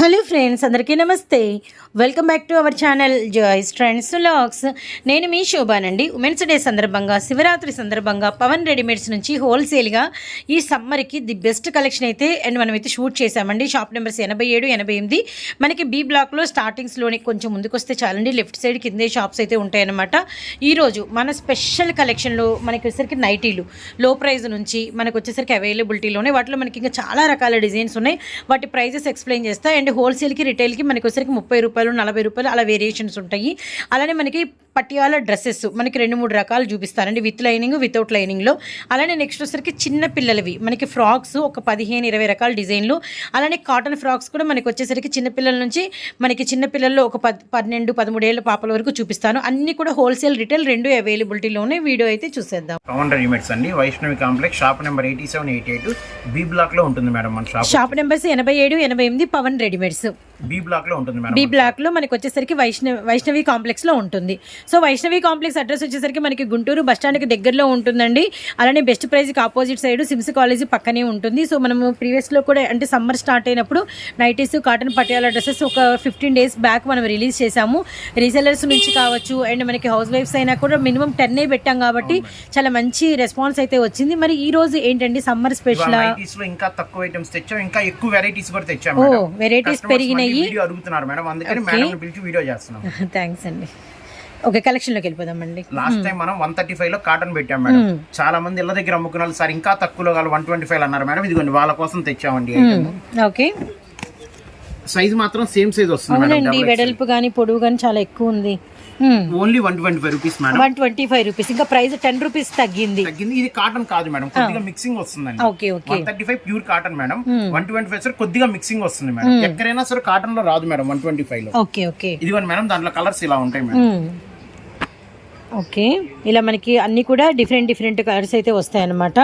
Hello friends అందరికీ నమస్తే. Welcome back to our channel Joys trends vlogs నేను మీ శోభానండి. ఉమెన్స్ డే సందర్భంగా శివరాత్రి సందర్భంగా పవన్ రెడీమేడ్స్ నుంచి హోల్సేల్గా ఈ సమ్మర్కి ది బెస్ట్ కలెక్షన్ అయితే అండ్ మనమైతే షూట్ చేశామండి. షాప్ నెంబర్స్ ఎనభై ఏడు ఎనభై ఎనిమిది. మనకి బీ బ్లాక్లో స్టార్టింగ్స్లోని కొంచెం ముందుకొస్తే చాలండి. లెఫ్ట్ సైడ్ కిందే షాప్స్ అయితే ఉంటాయన్నమాట. ఈరోజు మన స్పెషల్ కలెక్షన్లో మనకి వచ్చేసరికి నైటీలు. లో ప్రైస్ నుంచి మనకు వచ్చేసరికి అవైలబిలిటీలోనే వాటిలో మనకి ఇంకా చాలా రకాల డిజైన్స్ ఉన్నాయి. వాటి ప్రైజెస్ ఎక్స్ప్లెయిన్ చేస్తా అండ్ హోల్సేల్కి రిటైల్కి మనకి వచ్చేసరికి ముప్పై రూపాయలు నలభై రూపాయలు అలా వేరియేషన్స్ ఉంటాయి. అలానే మనకి పటియాల డ్రెస్సెస్. మనకి రెండు మూడు రకాలు చూపిస్తానండి విత్ లైనింగ్ వితౌట్ లైనింగ్లో. అలానే నెక్స్ట్ వచ్చేసరికి చిన్న పిల్లలవి. మనకి ఫ్రాక్స్ ఒక పదిహేను ఇరవై రకాల డిజైన్లు. అలానే కాటన్ ఫ్రాక్స్ కూడా మనకి వచ్చేసరికి చిన్నపిల్లల నుంచి మనకి చిన్నపిల్లల్లో ఒక పద్ పన్నెండు పదమూడేళ్ళ పాపల వరకు చూపిస్తాను. అన్నీ కూడా హోల్సేల్ రిటైల్ రెండు అవైలబిలిటీలోనే వీడియో అయితే చూసేద్దాం. రెడీమేడ్స్ అండి. Vaishnavi complex shop number eighty seven eighty eight. B బ్లాక్లో ఉంటుంది మేడం మన షాప్. షాప్ నెంబర్స్ ఎనభై ఏడు ఎనభై ఎనిమిది పవన్ రెడీమేడ్స్. బి బ్లాక్లో ఉంటుంది మేడం బి బ్లాక్లో మనకి వచ్చేసరికి వైష్ణవి వైష్ణవి కాంప్లెక్స్లో ఉంటుంది. సో వైష్ణవి కాంప్లెక్స్ అడ్రస్ వచ్చేసరికి మనకి గుంటూరు బస్ స్టాండ్కి దగ్గరలో ఉంటుందండి. అలానే best ప్రైజ్కి opposite side sims college పక్కనే ఉంటుంది. సో మనము ప్రీవియస్లో కూడా అంటే సమ్మర్ స్టార్ట్ అయినప్పుడు నైటీస్ కాటన్ పటియాలా డ్రెస్సెస్ ఒక ఫిఫ్టీన్ డేస్ బ్యాక్ మనం రిలీజ్ చేసాము రీసెలర్స్ నుంచి కావచ్చు అండ్ మనకి హౌస్ వైఫ్స్ అయినా కూడా మినిమం టెన్ పెట్టాం కాబట్టి చాలా మంచి రెస్పాన్స్ అయితే వచ్చింది. మరి ఈ రోజు ఏంటండి సమ్మర్ స్పెషల్? నైటీస్లో ఇంకా తక్కువ ఐటమ్స్ తెచ్చాం. ఇంకా ఎక్కువ వెరైటీస్ కూడా పెరిగినాయి. మళ్ళీ వీడియో అడుగుతున్నారు మేడం. అందుకని Okay. మేడం పిలిచి వీడియో చేస్తున్నాం. థ్యాంక్స్ అండి. ఓకే కలెక్షన్లోకి వెళ్ళిపోదామండి. లాస్ట్ టైం మనం వన్ థర్టీ ఫైవ్లో కాటన్ పెట్టాం మేడం. చాలా మంది ఇళ్ళ దగ్గర అమ్ముకున్న వాళ్ళు సార్ ఇంకా తక్కువలో కాదు వన్ ట్వంటీ ఫైవ్ అన్నారు మేడం. ఇదిగోండి వాళ్ళ కోసం తెచ్చామండి ఓకే. సైజ్ మాత్రం సేమ్ సైజ్ వస్తుంది అవునండి వెడల్పు కానీ పొడవు కానీ చాలా ఎక్కువ ఉంది. Only one twenty five rupees madam. One twenty five rupees ఇంకా ప్రైస్ టెన్ రూపీస్ తగ్గింది. తగ్గింది. ఇది కాటన్ కాదు మేడం కొద్దిగా మిక్సింగ్ వస్తుందండి. Okay okay one thirty five pure cotton madam. One twenty five sir కొద్దిగా మిక్సింగ్ వస్తుంది మేడం. ఎక్కడైనా సరే కాటన్లో రాదు మేడం వన్ ట్వంటీ ఫైవ్లో. ఓకే ఓకే ఇదిగోండి మేడం దాంట్లో కలర్స్ ఇలా ఉంటాయి మేడం. ఓకే. ఇలా మనకి అన్ని కూడా డిఫరెంట్ డిఫరెంట్ కలర్స్ అయితే వస్తాయన్నమాట.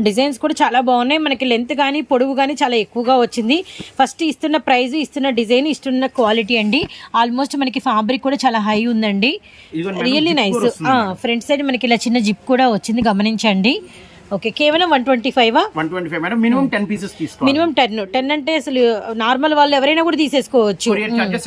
డిజైన్స్ కూడా చాలా బాగున్నాయి. మనకి లెంత్ కానీ పొడవు కానీ చాలా ఎక్కువగా వచ్చింది. ఫస్ట్ ఇస్తున్న ప్రైస్ ఇస్తున్న డిజైన్ ఇస్తున్న క్వాలిటీ అండి. ఆల్మోస్ట్ మనకి ఫ్యాబ్రిక్ కూడా చాలా హై ఉందండి. రియల్లీ నైస్ ఫ్రంట్ సైడ్ మనకి ఇలా చిన్న జిప్ కూడా వచ్చింది. గమనించండి. ఓకే కేవలం one twenty five? One twenty five madam minimum ten pieces తీసుకోవాలి. మినిమం టెన్ టెన్ అంటే అసలు నార్మల్ వాళ్ళు ఎవరైనా కూడా తీసేసుకోవచ్చు.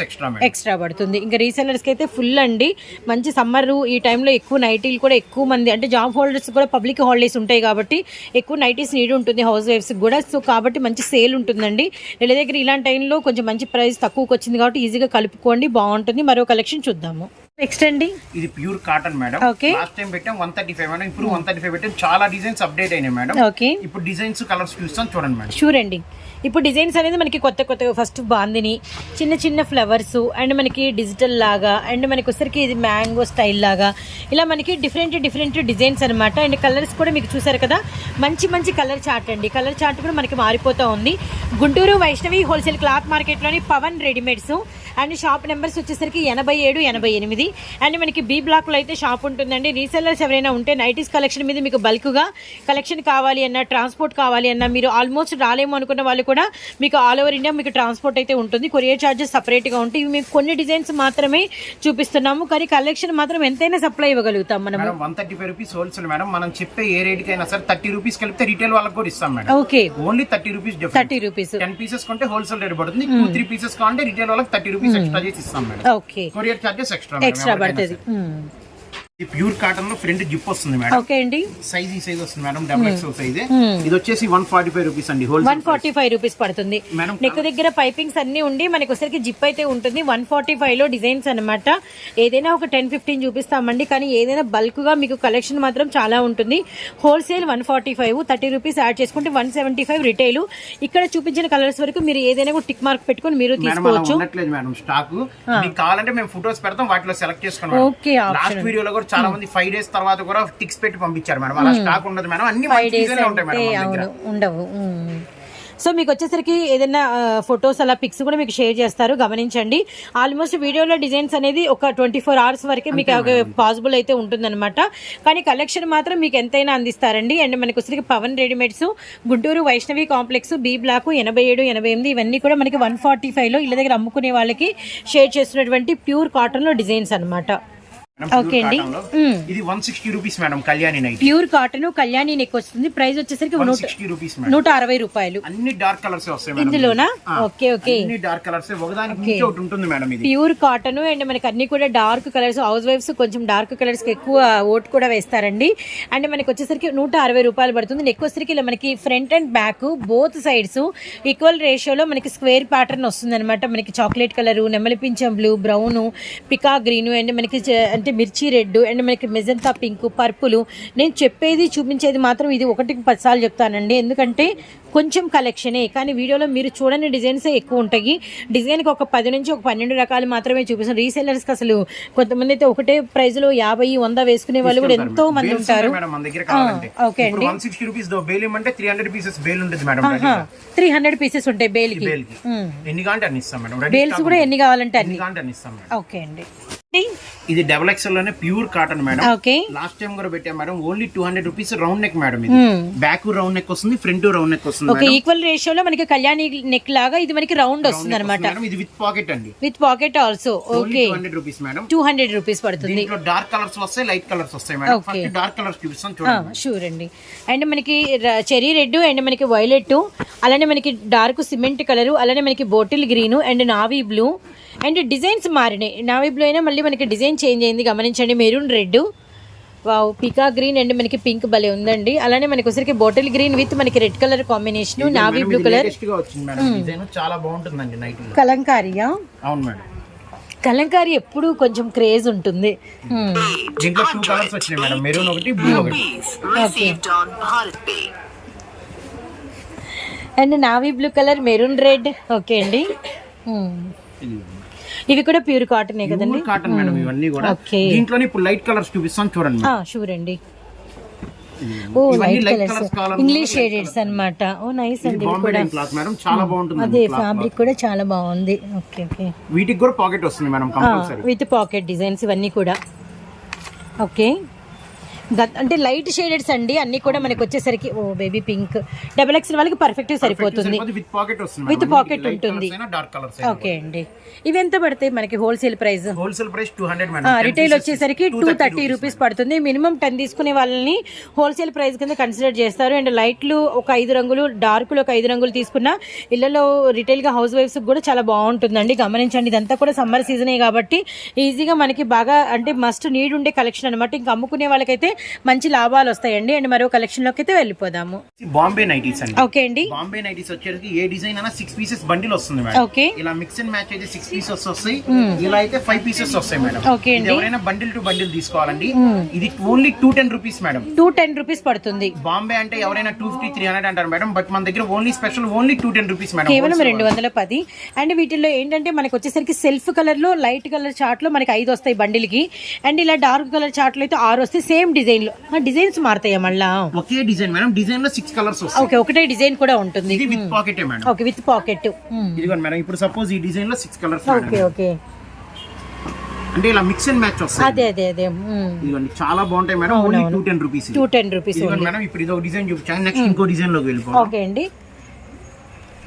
Extra madam. ఎక్స్ట్రా పడుతుంది. ఇంకా రీసెలర్స్కి అయితే ఫుల్ అండి. మంచి సమ్మర్ ఈ టైంలో ఎక్కువ నైటీలు కూడా ఎక్కువ మంది అంటే జాబ్ హోల్డర్స్ కూడా పబ్లిక్ హాలిడేస్ ఉంటాయి కాబట్టి ఎక్కువ నైటీస్ నీడ్ ఉంటుంది హౌస్ వైఫ్స్ కూడా. సో కాబట్టి మంచి సేల్ ఉంటుందండి. వీళ్ళ దగ్గర ఇలాంటి టైంలో కొంచెం మంచి ప్రైస్ తక్కువకి వచ్చింది కాబట్టి ఈజీగా కలుపుకోండి బాగుంటుంది. మరో కలెక్షన్ చూద్దాము. నెక్స్ట్ అండి. ఇది pure cotton madam. Okay. Last time పెట్టాం వన్ థర్టీ ఫైవ్ మేడం. ఇప్పుడు వన్ థర్టీ ఫైవ్ పెట్టాం. చాలా డిజైన్స్ అప్డేట్ అయినాయి మేడం. ఓకే ఇప్పుడు డిజైన్స్ కలర్స్ చూస్తాం చూడండి మేడం. షూర్ అండి. ఇప్పుడు డిజైన్స్ అనేది మనకి కొత్త కొత్త ఫస్ట్ బాందిని చిన్న చిన్న ఫ్లవర్స్ అండ్ మనకి డిజిటల్ లాగా అండ్ మనకి వచ్చరికి ఇది మ్యాంగో స్టైల్ లాగా ఇలా మనకి డిఫరెంట్ డిఫరెంట్ డిజైన్స్ అనమాట అండ్ కలర్స్ కూడా మీకు చూసారు కదా? మంచి మంచి కలర్ చార్ట్ అండి. కలర్ చార్ట్ కూడా మనకి మారిపోతూ ఉంది. Guntur Vaishnavi wholesale cloth మార్కెట్లోని Pavan readymades. And shop numbers వచ్చేసరికి ఎనభై ఏడు ఎనభై ఎనిమిది. అండ్ మనకి బీ బ్లాక్లో అయితే షాప్ ఉంటుందండి. రీసెల్లర్స్ ఎవరైనా ఉంటే నైటీస్ కలెక్షన్ మీద మీకు బల్క్గా కలెక్షన్ కావాలి అన్న ట్రాన్స్పోర్ట్ కావాలి అన్న మీరు ఆల్మోస్ట్ రాలేము అనుకున్న వాళ్ళు కూడా మీకు ఆల్ ఓవర్ ఇండియా మీకు ట్రాన్స్పోర్ట్ అయితే ఉంటుంది. కొరియర్ ఛార్జెస్ సపరేట్గా ఉంటాయి. ఇవి మీకు కొన్ని డిజైన్స్ మాత్రమే చూపిస్తున్నాము. కానీ కలెక్షన్ మాత్రం ఎంతైనా సప్లై ఇవ్వగలుగుతాం మనం one thirty five rupees wholesale madam. మనం చెప్పే ఏ రేట్కి అయినా సరే థర్టీ రూపీస్ కలిపితే రీటైల్ వాళ్ళకి కూడా ఇస్తాం madam. Okay. Only thirty rupees thirty rupees. Ten pieces కొంటే హోల్సేల్ రేట్ పడుతుంది. టూ త్రీ పీసెస్ కావాలంటే రీటైల్ వాళ్ళకి థర్టీ రూపీస్ ఎక్స్ట్రా చేసి ఇస్తాం madam. Okay courier charges extra extra పడుతుంది. ప్యూర్ కాటన్లో ఫ్రంట్ జిప్ వస్తుంది మేడం. ఓకే అండి. సైజ్ ఈ సైజ్ వస్తుంది మేడం డబుల్ ఎక్స్ఎల్ సైజ్. ఇది వచ్చేసి వన్ ఫార్టీ ఫైవ్ రూపీస్ అండి one wholesale forty five rupees పడుతుంది. మేడం నెక్ దగ్గర పైపింగ్స్ అన్ని ఉండి మనకి ఒకసారికి జిప్ అయితే ఉంటుంది. వన్ ఫార్టీ ఫైవ్లో డిజైన్స్ అనమాట ఏదైనా ఒక టెన్ ఫిఫ్టీన్ చూపిస్తామండి కానీ ఏదైనా బల్క్గా మీకు కలెక్షన్ మాత్రం చాలా ఉంటుంది. Wholesale one forty five thirty rupees add చేసుకుంటే వన్ సెవెంటీ ఫైవ్ రిటైల్. ఇక్కడ చూపించిన కలర్స్ వరకు మీరు ఏదైనా కూడా టిక్ మార్క్ పెట్టుకొని మీరు తీసుకోవచ్చు. Madam stock. కావాలంటే మేము ఫొటోస్ పెడతాం వాటిలో సెలెక్ట్ చేసుకోండి ఓకే లాస్ట్ వీడియోలో కూడా చాలా మంది ఫైవ్ డేస్ తర్వాత కూడా టిక్స్ పెట్టి పంపించారు మేడం. అలా స్టాక్ ఉండదు మేడం. అన్ని ఉంటాయి మేడం ఉండవు. సో మీకు వచ్చేసరికి ఏదైనా ఫొటోస్ అలా పిక్స్ కూడా మీకు షేర్ చేస్తారు గమనించండి. ఆల్మోస్ట్ వీడియోలో డిజైన్స్ అనేది ఒక ట్వంటీ ఫోర్ అవర్స్ వరకే మీకు పాసిబుల్ అయితే ఉంటుందన్నమాట. కానీ కలెక్షన్ మాత్రం మీకు ఎంతైనా అందిస్తారండి. అండ్ మనకి వచ్చేసరికి Pavan readymades Guntur Vaishnavi complex B block ఎనభై ఏడు ఎనభై ఎనిమిది ఇవన్నీ కూడా మనకి వన్ ఫార్టీ ఫైవ్లో ఇళ్ళ దగ్గర అమ్ముకునే వాళ్ళకి షేర్ చేస్తున్నటువంటి ప్యూర్ కాటన్లో డిజైన్స్ అనమాట ఓకే అండి cotton లో. మ్మ్. ఇది one sixty rupees madam Kalyani night pure cotton Kalyani neck వస్తుంది. ప్రైస్ వచ్చేసరికి వన్ నూట సిక్స్టీ రూపీస్ మేడం నూట అరవై రూపాయలు. అన్ని డార్క్ కలర్స్ వస్తాయి ఇందులోనా? ఓకే ఓకే అన్ని డార్క్ కలర్స్ ఒకదానికి మించి ఒకటి ఉంటుంది మేడం ఇది. ప్యూర్ కాటన్ అండ్ మనకి అన్ని కూడా డార్క్ కలర్స్ హౌస్ వైఫ్స్ కొంచెం డార్క్ కలర్స్కి ఎక్కువ ఓట్ కూడా వేస్తారండి. అండ్ మనకి వచ్చేసరికి నూట అరవై రూపాయలు పడుతుంది. నెక్ వచ్చేసరికి ఇలా మనకి front and back both sides equal రేషియోలో మనకి స్క్వేర్ ప్యాటర్న్ వస్తుంది అనమాట మనకి చాక్లెట్ కలర్ నెమలి పింఛం బ్లూ బ్రౌన్ పికా గ్రీన్ అండ్ మనకి అంటే మిర్చి రెడ్ అండ్ మనకి మెజంతా పింక్ పర్పుల్. నేను చెప్పేది చూపించేది మాత్రం ఇది ఒకటికి పది సార్లు చెప్తానండి. ఎందుకంటే కొంచెం కలెక్షనే కానీ వీడియోలో మీరు చూడని డిజైన్సే ఎక్కువ ఉంటాయి. డిజైన్కి ఒక పది నుంచి ఒక పన్నెండు రకాలు మాత్రమే చూపిస్తాం రీసెల్లర్స్కి అసలు కొంతమంది అయితే ఒకటే ప్రైస్లో యాభై వంద వేసుకునే వాళ్ళు కూడా ఎంతో మంది ఉంటారు. ఓకే ఇమ్మంటే త్రీ హండ్రెడ్ పీసెస్ ఉంటాయి బేల్కి. బేల్స్ కూడా ఎన్ని కావాలంటే అన్ని. ఓకే అండి. ఇది double ఎక్స్ఎల్లోనే pure cotton madam last time కూడా పెట్టాం madam only two hundred rupees round neck madam ఇది. బ్యాక్ రౌండ్ నెక్ వస్తుంది ఫ్రంట్ రౌండ్ నెక్ వస్తుంది ఓకే ఈక్వల్ రేషియోలో మనకి కళ్యాణి నెక్ లాగా ఇది మనకి రౌండ్ వస్తుంది అనమాట ఇది విత్ పాకెట్ అండి. With pocket also okay hundred rupees madam two hundred rupees పడుతుంది. డార్క్ కలర్స్ వస్తాయి లైట్ కలర్స్ వస్తాయి మేడం. ఫస్ట్ డార్క్ కలర్స్ చూపిస్తాం చూడండి షూర్ అండి. అండ్ మనకి చెరీ రెడ్ అండ్ మనకి వైలెట్ అలానే మనకి డార్క్ సిమెంట్ కలర్ అలానే మనకి bottle green and navy blue and designs మారినాయి. నావీ బ్లూ అయినా మళ్ళీ మనకి డిజైన్ చేంజ్ అయింది. గమనించండి మెరూన్ రెడ్. వావ్ పికా గ్రీన్ అండ్ మనకి పింక్ భలే ఉందండి. అలానే మనకి వచ్చరికి బాటిల్ గ్రీన్ విత్ మనకి red colour combination navy blue colour. Design చాలా బాగుంటుందండి నైట్ కలంకారియా? అవును మేడం. కలంకారీ ఎప్పుడు కొంచెం క్రేజ్ ఉంటుంది. Hmm. దీంట్లో టూ కలర్స్ వచ్చినాయి మేడం. మెరూన్ ఒకటి బ్లూ ఒకటి. Received on Bharat Pay. And navy blue colour maroon red. Okay అండి. Hmm. ఇవి కూడా ప్యూర్ కాటనే కదండి? కాటన్ మేడం ఇవన్నీ కూడా. దీంట్లోనే ఇప్పుడు లైట్ కలర్స్ చూపిస్తాను చూడండి. షూర్ అండి ఓ ఇవన్నీ లైట్ కలర్స్ ఇంగ్లీష్ షేడెడ్స్ అన్నమాట. ఓ నైస్ అండి మేడం చాలా బాగుంటుంది అదే ఫ్యాబ్రిక్ కూడా చాలా బాగుంది. ఓకే ఓకే వీటికి కూడా పాకెట్ వస్తుంది మేడం విత్ పాకెట్ డిజైన్స్ ఇవన్నీ కూడా. ఓకే అంటే లైట్ షేడెడ్స్ అండి అన్ని కూడా మనకి వచ్చేసరికి ఓ బేబీ పింక్. డబల్ ఎక్స్ వాళ్ళకి పర్ఫెక్ట్ సరిపోతుంది. విత్ పాకెట్ ఉంటుంది. డార్క్ ఓకే అండి. ఇవి ఎంత పడతాయి మనకి wholesale price wholesale price two hundred retail వచ్చేసరికి టూ థర్టీ రూపీస్ పడుతుంది. మినిమం టెన్ తీసుకునే వాళ్ళని హోల్సేల్ ప్రైస్ కింద కన్సిడర్ చేస్తారు. అండ్ లైట్లు ఒక ఐదు రంగులు డార్క్లు ఒక ఐదు రంగులు తీసుకున్న ఇళ్ళలో రిటైల్గా హౌస్ వైఫ్స్ కూడా చాలా బాగుంటుందండి. గమనించండి ఇదంతా కూడా సమ్మర్ సీజనే కాబట్టి ఈజీగా మనకి బాగా అంటే మస్ట్ నీడ్ ఉండే కలెక్షన్ అనమాట ఇంకా అమ్ముకునే వాళ్ళకైతే మంచి లాభాలు వస్తాయండి. అండ్ మరో కలెక్షన్లోకి అయితే వెళ్ళిపోదాము. బాంబే నైటీస్ అండి. ఓకే అండి. బాంబే నైటీస్ వచ్చేసరికి ఏ డిజైన్ అయినా సిక్స్ పీసెస్ బండిల్ వస్తుంది మేడం. ఓకే ఇలా మిక్స్ అండ్ మ్యాచ్ అయితే సిక్స్ పీసెస్ వస్తాయి. ఇలా అయితే ఫైవ్ పీసెస్ వస్తాయి మేడం. ఓకే ఇది ఎవరైనా బండిల్ టు బండిల్ తీసుకోవాలండి. ఇది only two ten rupees madam. Two ten rupees పడుతుంది. బాంబే అంటే ఎవరైనా టూ ఫిఫ్టీ త్రీ హండ్రెడ్ అంటారు మేడం. బట్ మన దగ్గర only special only two ten rupees madam కేవలం రెండు వందల పది. అండ్ వీటిల్లో ఏంటంటే మనకి వచ్చేసరికి సెల్ఫ్ కలర్లో లైట్ కలర్ చార్ట్లో మనకి ఐదు వస్తాయి బండిల్కి అండ్ ఇలా డార్క్ కలర్ చార్ట్లో అయితే ఆరు వస్తాయి. సేమ్ డిజైన్ లో డిజైన్స్ మారుతాయా మళ్ళా? ఒకే డిజైన్ మేడం. డిజైన్లో సిక్స్ కలర్స్ వస్తాయి. ఓకే ఒకటే డిజైన్ కూడా ఉంటుంది. ఇది విత్ పాకెటే మేడం. ఓకే విత్ పాకెట్ ఇదిగోండి మేడం. ఇప్పుడు సపోజ్ ఈ డిజైన్లో సిక్స్ కలర్స్ ఓకే ఓకే. అంటే ఇలా మిక్స్ అండ్ మ్యాచ్ వస్తాయి. అదే అదే అదే. ఇదిగోండి చాలా బాగుంటాయి madam. Only two ten rupees two ten rupees madam. ఇప్పుడు ఇది డిజైన్ చూపించాను నెక్స్ట్ ఇంకో డిజైన్లోకి వెళ్ళిపోవాలి ఓకే అండి.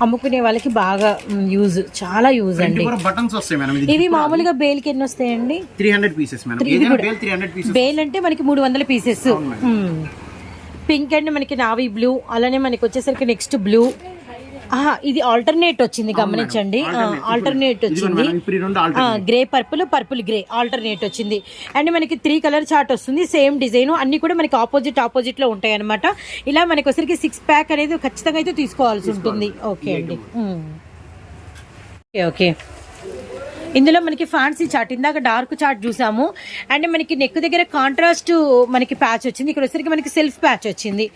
అమ్ముకునే వాళ్ళకి బాగా యూజ్ చాలా యూజ్ అండి. బటన్స్ వస్తాయి మేడం ఇవి మామూలుగా బేల్కి ఎన్ని వస్తాయండి? Three hundred pieces madam. ఏదైనా బేల్ బేల్ అంటే మనకి మూడు వందల పీసెస్ పింక్ అండ్ మనకి నావీ బ్లూ అలానే మనకి వచ్చేసరికి నెక్స్ట్ బ్లూ ఇది ఆల్టర్నేట్ వచ్చింది గమనించండి. ఆల్టర్నేట్ వచ్చింది. Grey purple purple grey alternate వచ్చింది. అండ్ మనకి త్రీ కలర్ చార్ట్ వస్తుంది. సేమ్ డిజైన్ అన్ని కూడా మనకి ఆపోజిట్ ఆపోజిట్లో ఉంటాయి అనమాట ఇలా మనకి వచ్చరికి సిక్స్ ప్యాక్ అనేది ఖచ్చితంగా అయితే తీసుకోవాల్సి ఉంటుంది. ఓకే అండి. ఓకే ఓకే ఇందులో మనకి ఫ్యాన్సీ చార్ట్ ఇందాక డార్క్ చార్ట్ చూసాము. అండ్ మనకి నెక్ దగ్గర కాంట్రాస్ట్ మనకి ప్యాచ్ వచ్చింది. ఇక్కడ వచ్చరికి మనకి సెల్ఫ్ ప్యాచ్ వచ్చింది.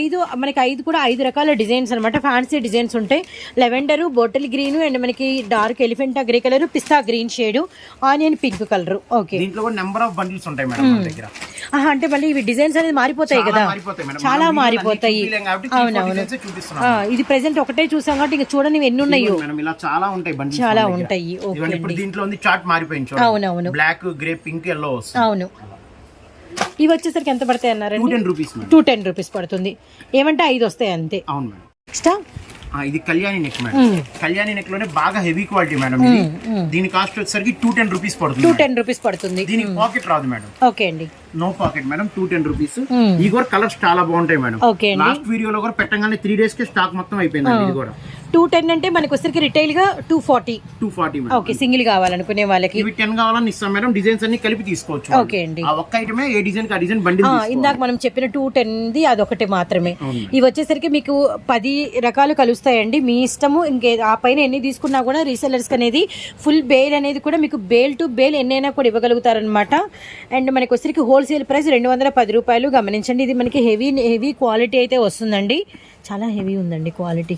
ఐదు మనకి ఐదు కూడా ఐదు రకాల డిజైన్స్ అనమాట ఫ్యాన్సీ డిజైన్స్ ఉంటాయి. లెవెండర్ బాటిల్ గ్రీన్ అండ్ మనకి dark Elephanta grey colour pista green shade onion pink colour okay దీంట్లో కూడా నెంబర్ ఆఫ్ బండిల్స్ ఉంటాయి మేడం మన దగ్గర. అంటే మళ్ళీ ఇవి డిజైన్స్ అనేది మారిపోతాయి కదా. చాలా మారిపోతాయి. అవునవును. ఇది ప్రెసెంట్ ఒకటే చూసాం కాబట్టి ఇంకా చూడండి ఎన్ని ఉన్నాయో? చాలా ఉంటాయి చాలా. ఉంటాయి. ఇప్పుడు దీంట్లో మారిపోయింది అవునవును. బ్లాక్ గ్రే పింక్ ఎల్లో అవును. ఇవి వచ్చేసరికి ఎంత పడతాయి అన్నారండి? Ten rupees madam. Two ten rupees పడుతుంది. ఏమంటే ఐదు వస్తాయి అంతే. అవును నెక్స్ట్ ఇది కళ్యాణి నెక్ మేడం కళ్యాణి నెక్లోనే బాగా హెవీ క్వాలిటీ మేడం ఇది దీని కాస్ట్ వచ్చేసరికి టూ టెన్ రూపీస్ టూ పడుతుంది టెన్ రూపీస్ పడుతుంది. దీనికి పాకెట్ రాదు మేడం ఓకే అండి. No pocket madam two ten rupees ఈ కూడా కలర్స్ చాలా బాగుంటాయి మేడం లాస్ట్ వీడియోలో కూడా పెట్టగానే త్రీ డేస్కి స్టాక్ మొత్తం అయిపోయింది ఇది కూడా. టూ టెన్ అంటే మనకి వచ్చరికి రిటైల్గా two forty. Two forty okay single కావాలనుకునే వాళ్ళకి. ఇవి టెన్ కావాలని ఇస్తాం మేడం. డిజైన్స్ అన్ని కలిపి తీసుకోవచ్చు ఓకే అండి. ఆ ఒక్క ఐటమే ఏ డిజైన్ ఆ డిజైన్ బండిల్ ఆ, ఇందాక మనం చెప్పిన టూ టెన్ది అదొకటి మాత్రమే. ఇవి వచ్చేసరికి మీకు పది రకాలు కలుస్తాయండి. మీ ఇష్టము ఇంకే ఆ పైన ఎన్ని తీసుకున్నా కూడా రీసెల్లర్స్ అనేది ఫుల్ బేల్ అనేది కూడా మీకు బేల్ టు బేల్ ఎన్నైనా కూడా ఇవ్వగలుగుతారనమాట అండ్ మనకి వచ్చరికి హోల్సేల్ ప్రైస్ రెండు వందల పది రూపాయలు. గమనించండి ఇది మనకి హెవీ హెవీ క్వాలిటీ అయితే వస్తుందండి. చాలా హెవీ ఉందండి క్వాలిటీ.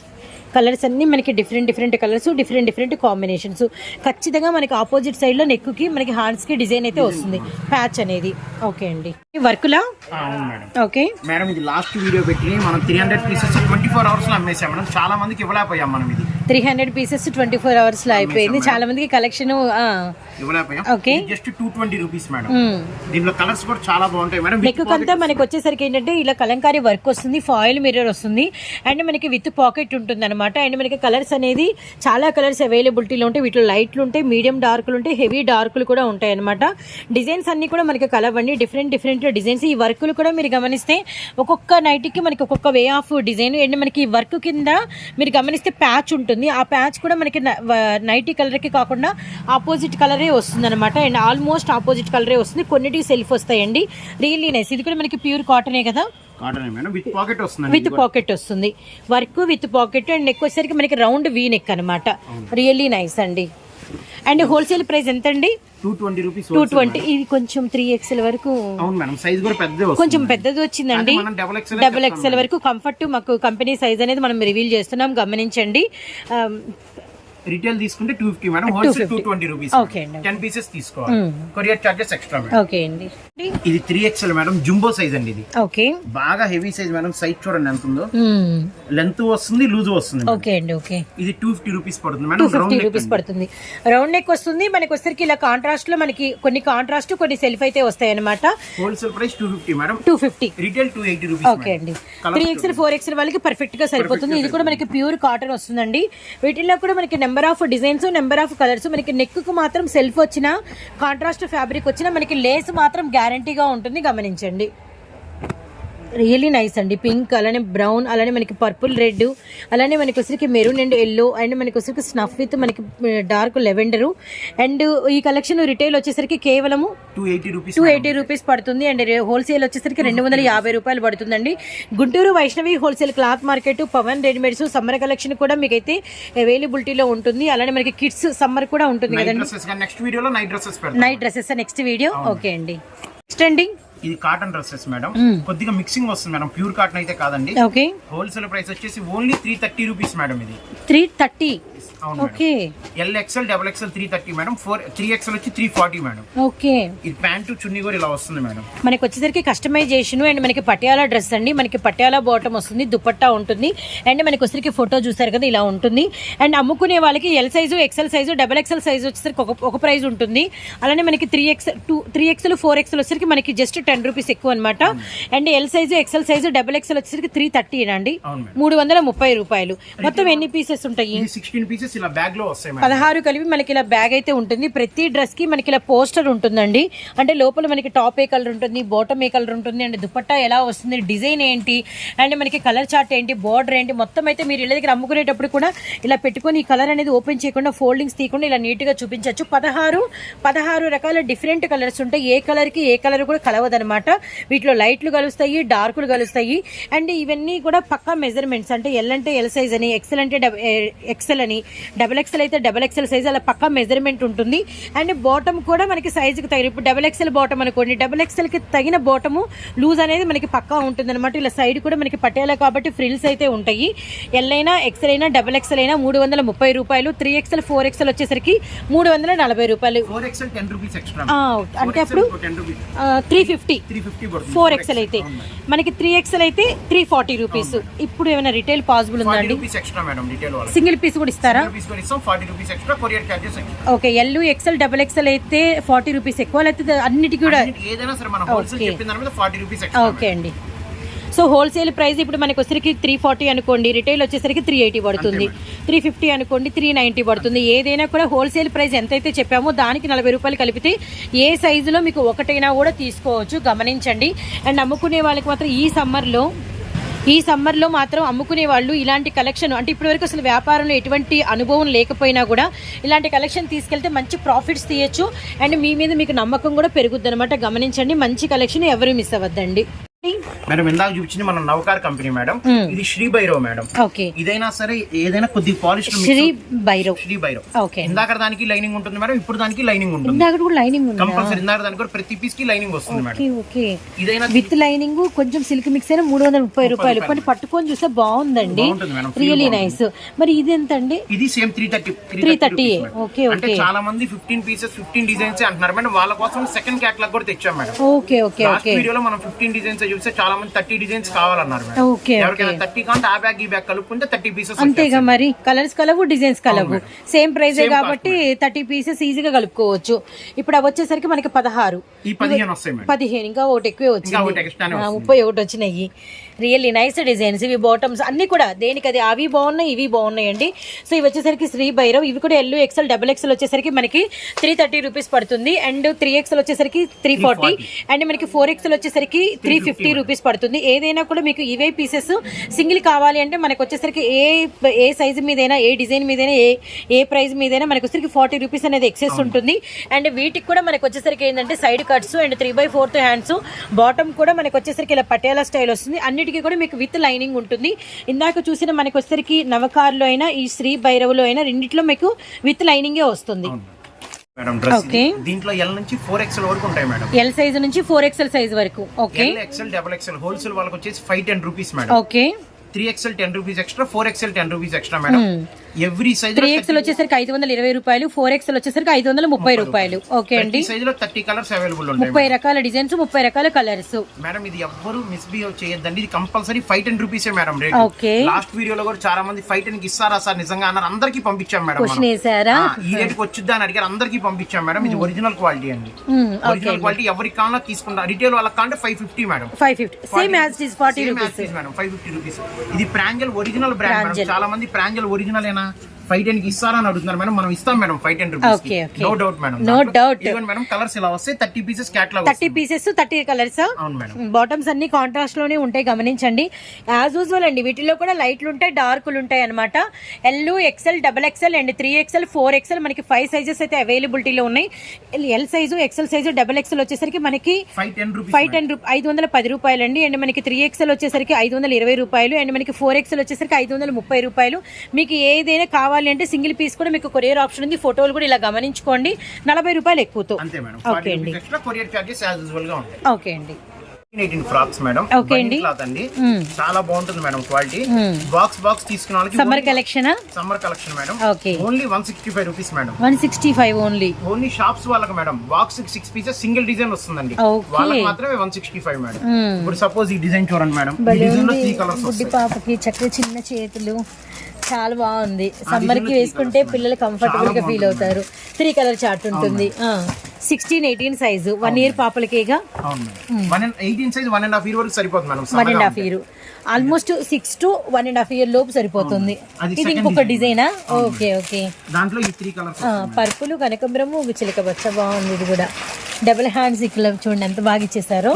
కలర్స్ అన్నీ మనకి different different colours different different combinations ఖచ్చితంగా మనకి ఆపోజిట్ సైడ్లో నెక్కి మనకి హ్యాండ్స్కి డిజైన్ అయితే వస్తుంది. ప్యాచ్ అనేది. ఓకే అండి. వర్కులా ఓకే మేడం. ఇది లాస్ట్ వీడియో పెట్టి మనం three hundred pieces twenty four అవర్స్లో అమ్మేసాం మేడం. చాలా మందికి ఇవ్వలేకపోయాం మనం ఇది. Three hundred pieces twenty four అవర్స్లో అయిపోయింది. చాలా మందికి collection Okay. Just two twenty rupees madam. దీంట్లో కలర్స్ కూడా చాలా బాగుంటాయి మేడం. నెక్ అంతా మనకి వచ్చేసరికి ఏంటంటే ఇలా కలంకారీ వర్క్ వస్తుంది ఫాయిల్ మిర్రర్ వస్తుంది. అండ్ మనకి విత్ పాకెట్ ఉంటుంది అనమాట అండ్ మనకి కలర్స్ అనేది చాలా కలర్స్ అవైలబిలిటీలో ఉంటాయి. వీటిలో లైట్లు ఉంటాయి మీడియం డార్క్లు ఉంటాయి హెవీ డార్క్లు కూడా ఉంటాయి అనమాట డిజైన్స్ అన్ని కూడా మనకి కలవండి. Different different designs. ఈ వర్కులు కూడా మీరు గమనిస్తే ఒక్కొక్క నైట్కి మనకి ఒక్కొక్క వే ఆఫ్ డిజైన్. అండ్ మనకి ఈ వర్క్ కింద మీరు గమనిస్తే ప్యాచ్ ఉంటుంది. ఆ ప్యాచ్ కూడా మనకి నైటీ కలర్కి కాకుండా ఆపోజిట్ కలరే వస్తుంది అనమాట అండ్ ఆల్మోస్ట్ ఆపోజిట్ కలరే వస్తుంది. కొన్నిటికి సెల్ఫ్ వస్తాయండి. రియల్లీ నైస్ ఇది కూడా మనకి ప్యూర్ కాటనే కదా. విత్ పాకెట్ వస్తుంది విత్ పాకెట్ వస్తుంది. Work with pocket and neck వచ్చేసరికి మనకి రౌండ్ వీ నెక్ అనమాట రియల్లీ నైస్ అండి. అండ్ హోల్సేల్ ప్రైస్ ఎంత అండి two twenty rupees two twenty ఇది కొంచెం త్రీ ఎక్స్ఎల్ వరకు అవును మేడం సైజ్ కూడా పెద్దదే వస్తుంది కొంచెం పెద్దది వచ్చిందండి. డబుల్ ఎక్స్ఎల్ వరకు కంఫర్ట్ మాకు కంపెనీ సైజ్ అనేది మనం రివీల్ చేస్తున్నాం గమనించండి. Um, రిటైల్ తీసుకుంటే two fifty madam wholesale two twenty rupees ten pieces తీసుకోవాలి. Courier charges extra madam okay అండి. ఇది three XL madam jumbo size అండి ఇది. ఓకే బాగా హెవీ సైజ్ మేడం సైజ్ చూడండి ఎంత ఉందో. లెంత్ వస్తుంది లూజ్ వస్తుంది. ఓకే అండి ఓకే ఇది టూ ఫిఫ్టీ రూపీస్ పడుతుంది మేడం ఫిఫ్టీ రౌండ్ రూపీస్ పడుతుంది. రౌండ్ నెక్ వస్తుంది మనకి వచ్చరికి ఇలా కాంట్రాస్ట్లో మనకి కొన్ని కాంట్రాస్ట్ కొన్ని సెల్ఫ్ అయితే వస్తాయి అనమాట wholesale price two fifty madam two fifty retail two eighty rupees okay అండి. త్రీ ఎక్స్ఎల్ ఫోర్ ఎక్స్ఎల్ వాళ్ళకి పర్ఫెక్ట్గా సరిపోతుంది. ఇది కూడా మనకి ప్యూర్ కాటన్ వస్తుందండి. వీటిల్లో కూడా మనకి number of designs number of colours. మనకి నెక్కు మాత్రం సెల్ఫ్ వచ్చిన కాంట్రాస్ట్ ఫ్యాబ్రిక్ వచ్చిన మనకి లేస్ మాత్రం గ్యారంటీగా ఉంటుంది. గమనించండి. రియలీ నైస్ అండి. పింక్ అలానే బ్రౌన్ అలానే మనకి పర్పుల్ రెడ్ అలానే మనకి వచ్చరికి మెరూన్ అండ్ ఎల్లో అండ్ మనకి వచ్చరికి స్నఫ్ విత్ మనకి డార్క్ లెవెండర్. అండ్ ఈ కలెక్షన్ రిటైల్ వచ్చేసరికి కేవలము two eighty rupees two eighty rupees పడుతుంది. అండ్ హోల్సేల్ వచ్చేసరికి రెండు వందల యాభై రూపాయలు పడుతుందండి. Guntur Vaishnavi wholesale cloth market Pavan readymades summer collection కూడా మీకైతే అవైలబిలిటీలో ఉంటుంది. అలానే మనకి కిడ్స్ సమ్మర్ కూడా ఉంటుంది కదండి. డ్రెస్సెస్ నెక్స్ట్ వీడియోలో night dresses night dresses next video. Okay అండి. నెక్స్ట్ అండి. ఇది కాటన్ డ్రెస్సెస్ మేడం కొద్దిగా మిక్సింగ్ వస్తుంది మేడం ప్యూర్ కాటన్ అయితే కాదండి. హోల్సేల్ ప్రైస్ వచ్చేసి only three thirty rupees madam ఇది. Three thirty okay. L XL double XL three thirty madam. Four three XL వచ్చి త్రీ ఫార్టీ మేడం. ఓకే. ఇది pant chunni కూడా ఇలా వస్తుంది మేడం. మనకి వచ్చేసరికి కస్టమైజేషన్ అండ్ మనకి పటియాలా డ్రెస్ అండి. మనకి పటియాలా బాటమ్ వస్తుంది దుపట్టా ఉంటుంది. అండ్ మనకి వచ్చేసరికి ఫోటో చూసారు కదా ఇలా ఉంటుంది. అండ్ అమ్ముకునే వాళ్ళకి L size XL size double XL size వచ్చేసరికి ఒక ఒక ప్రైస్ ఉంటుంది. అలానే మనకి three X to three XL four XL వచ్చేసరికి మనకి జస్ట్ టెన్ రూపీస్ ఎక్కువ అనమాట and L size XL size double XL వచ్చేసరికి త్రీ థర్టీ అండి. మేడం. వందల ముప్పై రూపాయలు. మొత్తం ఎన్ని పీసెస్ ఉంటాయి? సిక్స్టీన్ పీసెస్ ఇలా బ్యాగ్లో వస్తాయి పదహారు కలిపి మనకి ఇలా బ్యాగ్ అయితే ఉంటుంది. ప్రతి డ్రెస్కి మనకి ఇలా పోస్టర్ ఉంటుందండి. అంటే లోపల మనకి టాప్ ఏ కలర్ ఉంటుంది బాటమ్ ఏ కలర్ ఉంటుంది అండ్ దుపట్టా ఎలా వస్తుంది డిజైన్ ఏంటి అండ్ మనకి కలర్ చార్ట్ ఏంటి బార్డర్ ఏంటి మొత్తం అయితే మీరు ఇళ్ళ దగ్గర అమ్ముకునేటప్పుడు కూడా ఇలా పెట్టుకొని ఈ కలర్ అనేది ఓపెన్ చేయకుండా ఫోల్డింగ్స్ తీయకుండా ఇలా నీట్గా చూపించవచ్చు. పదహారు పదహారు రకాల డిఫరెంట్ కలర్స్ ఉంటాయి. ఏ కలర్కి ఏ కలర్ కూడా కలవదనమాట వీటిలో లైట్లు కలుస్తాయి డార్కులు కలుస్తాయి అండ్ ఇవన్నీ కూడా పక్కా మెజర్మెంట్స్ అంటే ఎల్ అంటే ఎల్ సైజ్ అని ఎక్సెల్ అంటే ఎక్సెల్ అని డబల్ ఎక్సెల్ అయితే డబల్ ఎక్సెల్ సైజ్ అలా పక్కా మెజర్మెంట్ ఉంటుంది. అండ్ బాటమ్ కూడా మనకి సైజుకి తగిన ఇప్పుడు డబల్ ఎక్సెల్ బాటమ్ అనుకోండి డబల్ ఎక్సెల్కి తగిన బాటము లూజ్ అనేది మనకి పక్కా ఉంటుంది అనమాట ఇలా సైడ్ కూడా మనకి పట్టేలా కాబట్టి ఫ్రిల్స్ అయితే ఉంటాయి. ఎల్ అయినా ఎక్సెల్ అయినా డబల్ ఎక్సెల్ అయినా మూడు వందల ముప్పై రూపాయలు త్రీ ఎక్సెల్ ఫోర్ ఎక్సెల్ వచ్చేసరికి మూడు వందల నలభై రూపాయలు. అంటే అప్పుడు త్రీ ఫిఫ్టీ ఫోర్ ఎక్సెల్ అయితే మనకి త్రీ ఎక్సెల్ అయితే త్రీ ఫార్టీ రూపీస్ ఇప్పుడు ఏమైనా రిటైల్ పాసిబుల్ ఉందా ఫార్టీ అండి? రూపీస్ ఎక్స్ట్రా మేడం రిటైల్ వాళ్ళకి. సింగిల్ పీస్ కూడా ఇస్తారా? రూపీస్ కూడా ఇస్తాం forty rupees extra courier charges extra okay L XL double XL అయితే ఫార్టీ రూపీస్ ఎక్కువ లేకపోతే అన్నిటికీ కూడా ఏదైనా సరే మన హోల్సేల్ Okay. చెప్పిన దాని మీద ఫార్టీ రూపీస్ ఎక్స్ట్రా ఓకే అండి. సో హోల్సేల్ ప్రైస్ ఇప్పుడు మనకి వచ్చేసరికి త్రీ ఫార్టీ అనుకోండి రిటైల్ వచ్చేసరికి త్రీ ఎయిటీ పడుతుంది. త్రీ ఫిఫ్టీ అనుకోండి త్రీ నైంటీ పడుతుంది. ఏదైనా కూడా హోల్సేల్ ప్రైస్ ఎంతైతే చెప్పామో దానికి నలభై రూపాయలు కలిపితే ఏ సైజులో మీకు ఒకటైనా కూడా తీసుకోవచ్చు గమనించండి. అండ్ అమ్ముకునే వాళ్ళకి మాత్రం ఈ సమ్మర్లో ఈ సమ్మర్లో మాత్రం అమ్ముకునే వాళ్ళు ఇలాంటి కలెక్షన్ అంటే ఇప్పటివరకు అసలు వ్యాపారంలో ఎటువంటి అనుభవం లేకపోయినా కూడా ఇలాంటి కలెక్షన్ తీసుకెళ్తే మంచి ప్రాఫిట్స్ తీయచ్చు. అండ్ మీ మీద మీకు నమ్మకం కూడా పెరుగుద్ది అనమాట గమనించండి మంచి కలెక్షన్ ఎవరు మిస్ అవ్వద్దండి. మేడం ఇందాక చూపించింది మన నవకార్ కంపెనీ మేడం మ్మ్. ఇది శ్రీ భైరవ్ మేడం ఓకే ఇదైనా సరే ఏదైనా కొద్ది పాలిష్ శ్రీ భైరవ్. శ్రీ భైరవ్. ఓకే ఇందాక దానికి లైనింగ్ ఉంటుంది మేడం ఇప్పుడు దానికి లైనింగ్ ఉంటుంది. ఇందాక కూడా లైనింగ్ ఉందా? కంపల్సరీ ఇందాక దానికి కూడా ప్రతి పీస్కి లైనింగ్ వస్తుంది మేడం ఓకే ఓకే ఇదైనా విత్ లైనింగ్ కొంచెం సిల్క్ మిక్స్ అయినా మూడు వందల ముప్పై రూపాయలు. కొన్ని పట్టుకొని చూస్తే బాగుందండి. రియలీ నైస్ మరి ఇది ఎంత అండి ఇది సేమ్ త్రీ థర్టీ 330 ఓకే, అంటే ఓకే. చాలా మంది ఫిఫ్టీన్ పీసెస్ ఫిఫ్టీన్ డిజైన్స్ అంటున్నారు మేడం వాళ్ళ కోసం సెకండ్ క్యాటలాగ్ కూడా తెచ్చాం మేడం ఓకే ఓకే ఓకే వీడియోలో మనం ఫిఫ్టీన్ డిజైన్స్ చూస్తే చాలా మంది థర్టీ డిజైన్స్ కావాలన్నారు ఎవరికైనా థర్టీ కావాలంటే ఆ బ్యాగ్ ఈ బ్యాగ్ కలుపుకుంటే థర్టీ పీసెస్ అంతేగా మరి కలర్స్ కలవు డిజైన్స్ కలవు. సేమ్ ప్రైజే కాబట్టి థర్టీ పీసెస్ ఈజీగా కలుపుకోవచ్చు. ఇప్పుడు అవి వచ్చేసరికి మనకి పదహారు. పదిహేను ఇంకా ఒకటి ఎక్కువే వచ్చింది. ముప్పై ఒకటి వచ్చినాయి. రియల్లీ నైస్ డిజైన్స్ ఇవి బాటమ్స్ అన్ని కూడా దేనికి అది అవి బాగున్నాయి ఇవి బాగున్నాయండి సో ఇవి వచ్చేసరికి శ్రీ భైరవ్ ఇవి కూడా ఎల్లు ఎక్సెల్ డబుల్ ఎక్సెల్ వచ్చేసరికి మనకి త్రీ థర్టీ రూపీస్ పడుతుంది. అండ్ త్రీ ఎక్సెల్ వచ్చేసరికి త్రీ ఫార్టీ అండ్ మనకి ఫోర్ ఎక్సెల్ వచ్చేసరికి త్రీ ఫిఫ్టీ రూపీస్ పడుతుంది. ఏదైనా కూడా మీకు ఇవే పీసెస్ సింగిల్ కావాలి అంటే మనకు వచ్చేసరికి ఏ ఏ సైజు మీదైనా ఏ డిజైన్ మీదైనా ఏ ఏ ప్రైస్ మీదైనా మనకు వచ్చేసరికి ఫార్టీ రూపీస్ అనేది ఎక్సెస్ ఉంటుంది. అండ్ వీటికి కూడా మనకు వచ్చేసరికి ఏంటంటే side cuts and three by fourth hands bottom కూడా మనకు వచ్చేసరికి ఇలా పటియాలా స్టైల్ వస్తుంది. అన్నిటికీ కూడా మీకు విత్ లైనింగ్ ఉంటుంది. ఇందాక చూసిన మనకు వచ్చేసరికి నవకార్లో అయినా ఈ శ్రీ భైరవులో అయినా రెండిట్లో మీకు విత్ లైనింగే వస్తుంది. Madam dress okay. దీంట్లో ఎల్ నుంచి ఫోర్ ఎక్స్ఎల్ వరకు ఉంటాయి మేడం. ఎల్ సైజ్ నుంచి ఫోర్ ఎక్స్ఎల్ సైజ్ వరకు. Okay. L XL double XL wholesale వాళ్ళకి వచ్చేసి five ten rupees madam. Okay. Three XL ten rupees extra four XL ten rupees extra madam. Every size three XL వచ్చేసరికి ఐదు వందల ఇరవై రూపాయలు four XL వచ్చేసరికి ఐదు వందల ముప్పై రూపాయలు. ఓకే అండి. సైజ్లో థర్టీ కలర్స్ అవైలబుల్ ఉంటాయి ముప్పై రకాల డిజైన్స్ ముప్పై రకాల కలర్స్ మేడం ఇది ఎవ్వరు మిస్బిహేవ్ చేయొద్దండి. ఇది కంపల్సరీ ఫైవ్ టెన్ రూపీసే మేడం రేట్ ఓకే లాస్ట్ వీడియోలో కూడా చాలా మంది ఫైవ్ టెన్కి ఇస్తారా సార్? నిజంగా అన్నారు. అందరికి పంపించాం మేడం. క్వశ్చన్ వేసారా ఈ రేట్కి వచ్చిద్దా అని అడిగారు. అందరికి పంపించాం మేడం ఇది ఒరిజినల్ క్వాలిటీ అండి. ఒరిజినల్ క్వాలిటీ ఎవరికి కావాలో తీసుకుంటా రిటైల్ వాళ్ళకి కావాలంటే five fifty madam five fifty same as is forty rupees madam five fifty rupees ఇది ప్రాంజల్ ఒరిజినల్ బ్రాండ్. చాలా మంది ప్రాంజల్ ఒరిజినల్ ఏనా? 막 ఫైవ్ టెన్కి ఇస్తారా అని అడుగుతున్నారు మేడం. మనం ఇస్తాం madam five ten rupees. No doubt madam. No doubt. Even madam colours ఇలా వస్తాయి? Thirty pieces catalogue thirty pieces thirty colours. అవును మేడం. బాటమ్స్ అన్ని కాంట్రాస్ట్లోనే ఉంటాయి గమనించండి. యాజ్ యూజువల్ అండి వీటిలో కూడా లైట్లు ఉంటాయి డార్కులు ఉంటాయి అనమాట L XL double XL and three XL four XL మనకి ఫైవ్ సైజెస్ అయితే అవైలబిలిటీలో ఉన్నాయి. L size XL size double XL వచ్చేసరికి మనకి five ten rupees five ten rupee ఐదు వందల పది రూపాయలు అండి అండ్ మనకి త్రీ ఎక్స్ఎల్ వచ్చేసరికి ఐదు వందల ఇరవై రూపాయలు. అండ్ మనకి ఫోర్ ఎక్స్ఎల్ వచ్చేసరికి ఐదు వందల ముప్పై రూపాయలు. మీకు ఏదైనా కావాలి అంటే సింగిల్ పీస్ కూడా మీకు కొరియర్ ఆప్షన్ ఉంది. ఫోటోలు కూడా ఇలా గమనించుకోండి. నలభై రూపాయలు ఎక్కువతో అంతే మేడం. ఓకే అండి. ఓకే అండి. Eighteen frocks madam. ఓకే అండి. క్లాత్ అండి. మ్మ్. చాలా బాగుంటుంది మేడం క్వాలిటీ. బాక్స్ బాక్స్ తీసుకున్న వాళ్ళకి summer collection summer collection madam. Okay. Only one sixty five rupees madam. One sixty five only only shops వాళ్ళకి madam. Box six pieces single design వస్తుందండి. వాళ్ళకి మాత్రమే వన్ సిక్స్టీ ఫైవ్ మేడం. ఇప్పుడు suppose ఈ design చూడండి madam. ఈ భలే డిజైన్లో ఉంది. త్రీ కలర్స్ బుడ్డి వస్తాయి. పాపకి చక్కగా చిన్న చేతులు. చాలా బాగుంది. సమ్మర్కి వేసుకుంటే పిల్లలు కంఫర్టబుల్గా ఫీల్ అవుతారు. త్రీ కలర్ చార్ట్ ఉంటుంది. Sixteen eighteen size one year పాపలకేగా? Eighteen size one and half year వరకు సరిపోతుంది madam one and half. Year almost six to one and half year లోపు సరిపోతుంది. ఇది ఇంకొక. డిజైనా ఓకే ఓకే దాంట్లో ఈ త్రీ కలర్స్ పర్పుల్ కనకంబరము చిలక బచ్చ బాగుంది ఇది కూడా. డబుల్ హ్యాండ్స్ ఇక్కడ చూడండి ఎంత బాగా ఇచ్చేసారో.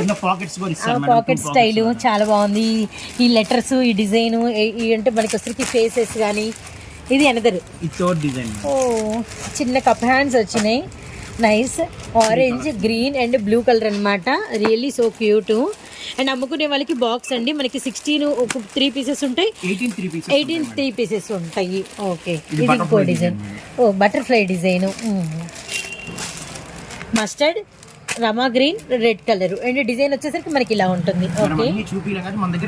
పాకెట్ స్టైల్ చాలా బాగుంది. ఈ- లెటర్స్ ఈ డిజైన్ అంటే మనకి వచ్చరికి ఫేసెస్ కానీ ఇది థర్డ్ డిజైన్ ఓ చిన్న కప్ హ్యాండ్స్ వచ్చినాయి. Nice orange green and blue colour అన్నమాట. రియల్లీ సో క్యూట్ అండ్ అమ్ముకునే వాళ్ళకి బాక్స్ అండి. మనకి సిక్స్టీన్ ఒక త్రీ పీసెస్ ఉంటాయి. ఎయిటీన్ త్రీ పీసెస్ ఉంటాయి ఓకే ఇది ఇంకో design oh butterfly design mustard. Rama green red colour. And design వచ్చేసరికి మనకి ఇలా ఉంటుంది. ఓకే?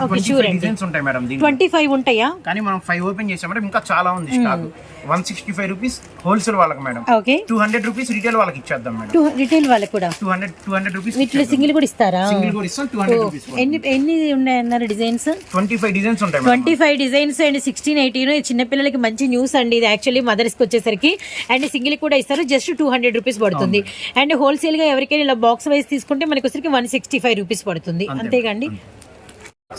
ట్వంటీ చూడండి. ఫైవ్ ఉంటాయా కానీ మనం ఫైవ్ ఓపెన్ చేసాం మేడం ఇంకా చాలా ఉంది stock one sixty five rupees wholesale వాళ్ళకి madam. Okay. Two hundred rupees retail వాళ్ళకి ఇచ్చేద్దాం మేడం. రిటైల్ వాళ్ళకి కూడా? Two hundred two hundred rupees వీటిలో సింగిల్ కూడా ఇస్తారా? సింగిల్ కూడా ఇస్తాం టూ హండ్రెడ్ రూపీస్ ఎన్ని ఎన్ని ఉన్నాయన్నారు డిజైన్స్ ట్వంటీ ఫైవ్ డిజైన్స్ ఉంటాయి twenty five designs and sixteen eighteen చిన్నపిల్లలకి మంచి న్యూస్ అండి ఇది యాక్చువల్లీ మదర్స్కి వచ్చేసరికి. అండ్ సింగిల్ కూడా ఇస్తారు జస్ట్ టూ హండ్రెడ్ రూపీస్ పడుతుంది. అండ్ హోల్సేల్గా ఎవరికైనా ఇలా బాక్స్ వైజ్ తీసుకుంటే మనకి వచ్చరికి వన్ సిక్స్టీ ఫైవ్ రూపీస్ పడుతుంది అంతేగాండి?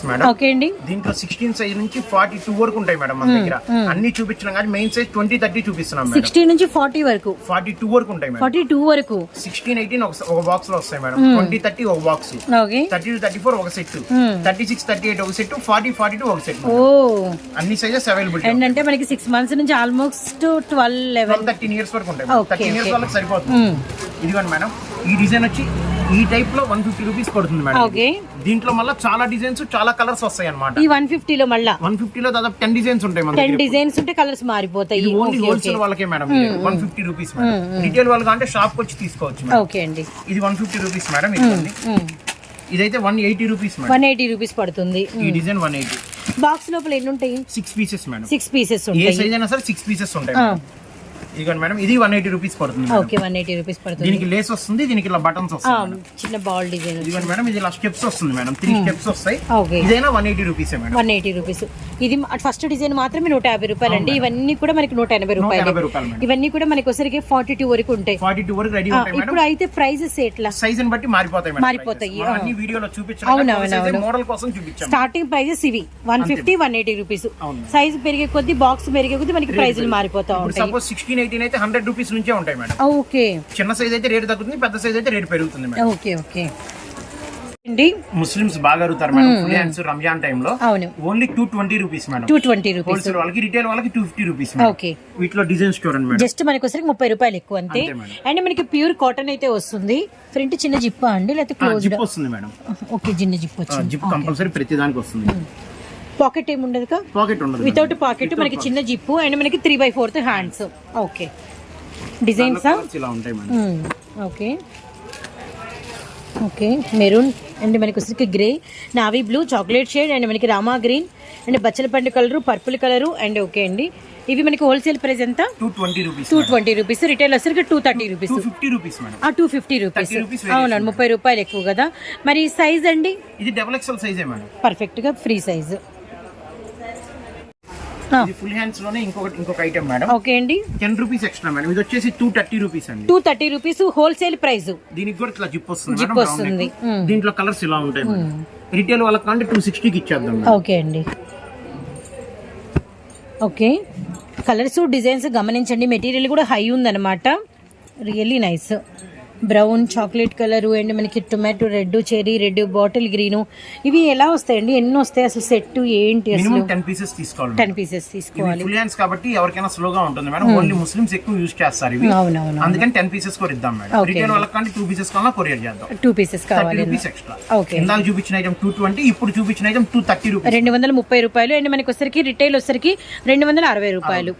మేడం ఓకే అండి. దీంట్లో సిక్స్టీన్ సైజ్ నుంచి ఫార్టీ టూ వరకు ఉంటాయి మేడం మన దగ్గర. అన్ని చూపించినాం కానీ మెయిన్ సైజ్ ట్వంటీ థర్టీ చూపిస్తున్నాం మేడం సిక్స్టీ నుంచి ఫార్టీ వరకు. ఫార్టీ టూ వరకు ఉంటాయి ఫార్టీ టూ వరకు. సిక్స్టీన్ ఎయిటీన్ ఒక ఒక బాక్స్లో వస్తాయి మేడం ట్వంటీ థర్టీ ఒక box okay thirty two thirty four ఒక set thirty six thirty eight ఒక సెట్ ఫార్టీ ఫార్టీ టూ ఒక సెట్ ఓ అన్ని సైజెస్ అవైలబుల్ అండ్ అంటే మనకి సిక్స్ మంత్స్ నుంచి almost twelve eleven thirteen years వరకు ఉంటాయి థర్టీన్ ఇయర్స్. వాళ్ళకి సరిపోతుంది. ఇదిగోండి మేడం ఈ డిజైన్ వచ్చి ఈ టైప్లో వన్ ఫిఫ్టీ రూపీస్ పడుతుంది మేడం ఓకే దీంట్లో మళ్ళీ చాలా డిజైన్స్ చాలా కలర్స్ వస్తాయి అన్నమాట ఈ వన్ ఫిఫ్టీలో మళ్ళా? వన్ ఫిఫ్టీలో దాదాపు టెన్ డిజైన్స్ ఉంటాయి మన టెన్. డిజైన్స్ ఉంటే కలర్స్ మారిపోతాయి. ఇది ఓన్లీ హోల్సేల్ వాళ్ళకే madam one fifty rupees retail వాళ్ళకి అంటే షాప్ వచ్చి తీసుకోవచ్చు ఓకే అండి. ఇది వన్ ఫిఫ్టీ రూపీస్ మేడం ఇదిగోండి. ఇదైతే one eighty rupees one eighty rupees పడుతుంది. ఈ డిజైన్ వన్ ఎయిటీ బాక్స్ లోపల ఎన్ని ఉంటాయి six pieces madam six pieces ఏ ఉంటాయి సైజ్ అయినా సరే సిక్స్ పీసెస్ ఉంటాయి. ఇదిగోండి మేడం ఇది వన్ ఎయిటీ రూపీస్ పడుతుంది. ఓకే వన్ ఎయిటీ రూపీస్ పడుతుంది. దీనికి లేస్ వస్తుంది దీనికి ఇలా బటన్స్ వస్తాయి. చిన్న బాల్ డిజైన్ ఇదిగోండి మేడం ఇది ఇలా స్టెప్స్ వస్తుంది మేడం త్రీ స్టెప్స్ వస్తాయి. ఓకే ఇదైనా one eighty rupees madam. One eighty rupees ఇది ఫస్ట్ డిజైన్ మాత్రమే నూట యాభై రూపాయలు అండి ఇవన్నీ కూడా మనకి నూట ఎనభై రూపాయలు. ఇవన్నీ కూడా మనకి ఒకసారికి ఫార్టీ టూ వరకు ఉంటాయి. ఫార్టీ టూ వరకు రెడీ ఆ, ఉంటాయి మేడం. ఇప్పుడు అయితే ప్రైజెస్ ఎట్లా? సైజ్ బట్టి మారిపోతాయి మేడం మారిపోతాయి. అన్ని వీడియోలో అవును, చూపించాం అవును, అవును. మోడల్ కోసం చూపించాం. స్టార్టింగ్ ప్రైజెస్ ఇవి. One fifty one eighty rupees. Size పెరిగే కొద్దీ బాక్స్ పెరిగే కొద్దీ మనకి ప్రైజులు మారిపోతా ఉంటాయి. సపోజ్ సిక్స్టీన్ ఎయిటీన్ అయితే హండ్రెడ్ రూపీస్ నుంచే ఉంటాయి మేడం. ఓకే. చిన్న సైజ్ అయితే రేట్ తగ్గుతుంది పెద్ద సైజ్ అయితే రేట్ పెరుగుతుంది మేడం. Okay okay. అండి ముస్లిమ్స్ బాగా అడుగుతారు మేడం ఫుల్ హ్యాండ్స్ రంజాన్ టైంలో అవును. Only two twenty rupees madam. Two twenty rupees wholesale వాళ్ళకి రిటైల్ వాళ్ళకి టూ ఫిఫ్టీ రూపీస్ ఓకే. వీటిలో డిజైన్స్ చూడండి మేడం. జస్ట్ మనకి వచ్చరికి ముప్పై రూపాయలు ఎక్కువ అంతే. అండ్ మనకి ప్యూర్ కాటన్ అయితే వస్తుంది. ఫ్రంట్ చిన్న జిప్పా అండి లేకపోతే క్లోజ్డ్ జిప్ వస్తుంది మేడం. ఓకే చిన్న జిప్ వచ్చింది. జిప్ కంపల్సరీ ప్రతి దానికి వస్తుంది. పాకెట్ ఏమి ఉండదు పాకెట్ ఉండదు వితౌట్ పాకెట్ మనకి చిన్న జిప్పు అండ్ మనకి three by fourth hands okay డిజైన్సా ఇలా ఉంటాయి ఓకే ఓకే మెరూన్ అండ్ మనకి వచ్చరికి grey navy blue chocolate shade and మనకి రామా గ్రీన్ అండ్ బచ్చల పండు colour purple colour and okay అండి. ఇవి మనకి హోల్సేల్ ప్రైస్ ఎంత? Two twenty rupees two twenty rupees retail వచ్చరికి two thirty rupees fifty rupees ఆ two fifty rupees 30 rupees variation. అవునండి ముప్పై రూపాయలు ఎక్కువ కదా. మరి సైజ్ అండి? ఇది డబుల్ ఎక్స్ఎల్ సైజే మేడం. పర్ఫెక్ట్గా ఫ్రీ సైజ్ ఇది ఫుల్ హ్యాండ్స్లోనే ఇంకొకటి ఇంకొక ఐటమ్ మేడం ఓకే అండి. టెన్ రూపీస్ ఎక్స్ట్రా మేడం ఇది వచ్చేసి టూ థర్టీ రూపీస్ అండి. Two thirty rupees wholesale price దీనికి కూడా ఇట్లా జిప్ వస్తుంది round వస్తుంది. neck. దీంట్లో కలర్స్ ఇలా ఉంటాయి రిటైల్ వాళ్ళకి అంటే టూ సిక్స్టీకి ఇచ్చేద్దాం. ఓకే అండి. ఓకే. కలర్స్ డిజైన్స్ గమనించండి. మెటీరియల్ కూడా హై ఉందన్నమాట. Really nice brown chocolate colour and మనకి tomato red cherry red bottle green. ఇవి ఎలా వస్తాయండి? ఎన్ని వస్తాయి? అసలు సెట్ ఏంటి అసలు? టెన్ పీసెస్ తీసుకోవాలి టెన్ పీసెస్ తీసుకోవాలి. ఫుల్ హ్యాండ్స్ కాబట్టి ఎవరికైనా స్లోగా ఉంటుంది మేడం. ఓన్లీ ముస్లిమ్స్ ఎక్కువ యూజ్ చేస్తారు ఇవి. అవునవును అందుకని టెన్ పీసెస్ కూడా ఇద్దాం మేడం. రిటైల్ వాళ్ళకి టూ పీసెస్ కన్నా కొరియర్ చేద్దాం. టూ పీసెస్ కావాలి. ఎక్స్ట్రా ఓకే ఇందాక చూపించిన ఐటమ్ టూ ట్వంటీ ఇప్పుడు చూపించిన ఐటమ్ టూ థర్టీ రూపీస్ రెండు వందల ముప్పై రూపాయలు అండ్ మనకి వచ్చరికి రిటైల్ వచ్చరికి రెండు వందల అరవై రూపాయలు.